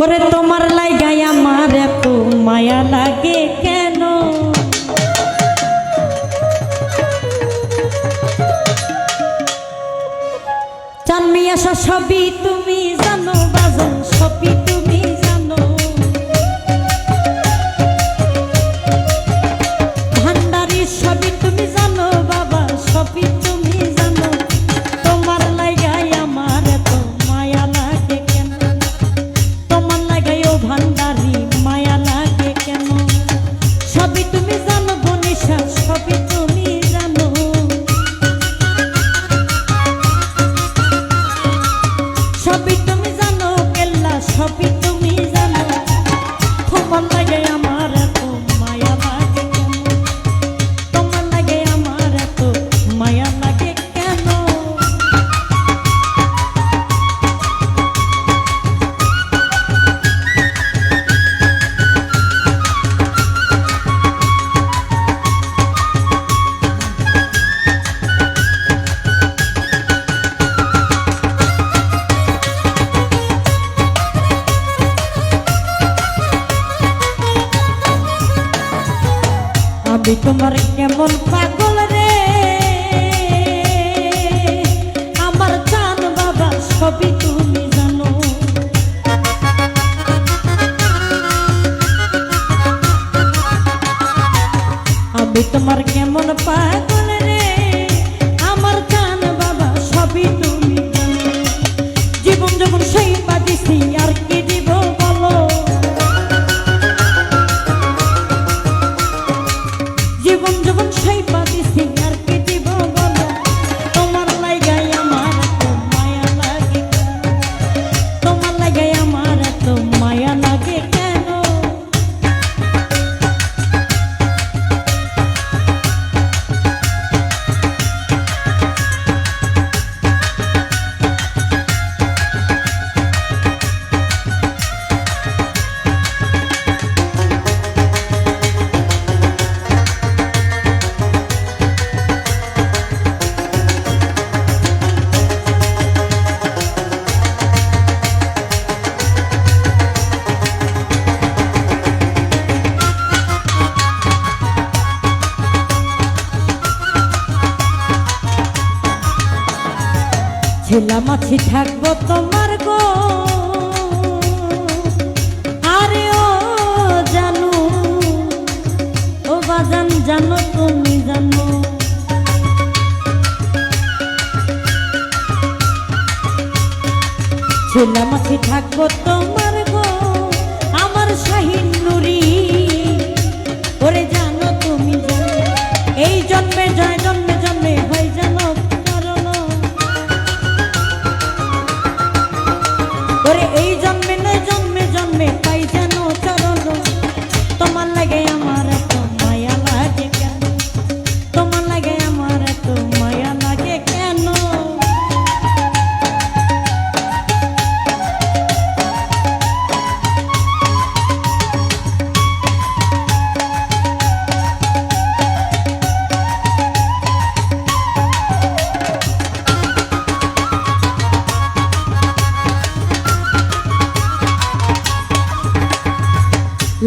ওরে তোমার লাইগাই আমার এত মায়া লাগে কেন? চান মিয়া সবই তুমি জানো বাজন সবই আমি তোমার কেমন পাগল রে? আমার চান বাবা সবই তুমি জানো। আমি তোমার কেমন পাগল রে? আমার চান বাবা সবই তুমি জানো। জীবন যখন সেই বাদিছি সেই পাতিছি ছিলাম মাছি থাকব তোমার গো। আরে ও জানো, ও বাজান জানো, তুমি জানো। ছিলাম মাছি থাকব তোমার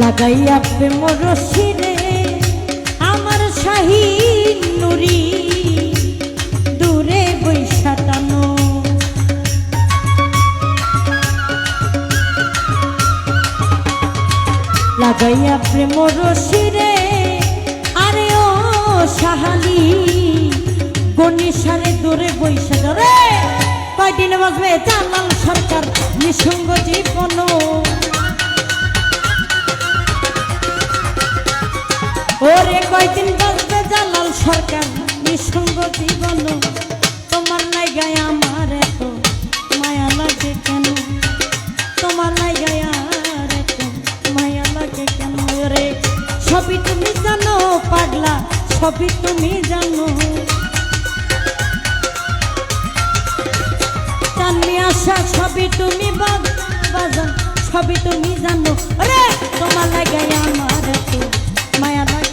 লাগাইয়া প্রেম রশিরে আমার শাহী নুরি। দূরে বৈশাটানো লাগাইয়া প্রেম রশিরে আরে ও সাহালি গণিসারে দূরে বৈশা ধরে কয়দিনে বাজবে জালাল সরকার, নিঃসঙ্গ জীবন ওরে কয়দিন বাজবে জালাল সরকার? নিঃসঙ্গ জীবন, তোমার লাগায় আমার এত মায়া লাগে কেন? তোমার লাগায় আর এত মায়া লাগে কেন? রে সবই তুমি জানো, পাগলা, সবই তুমি জানো। চাননি আশা সবই তুমি বাজ বাজান, সবই তুমি জানো। রে তোমার লাগায় আমার এত মায়া লাগে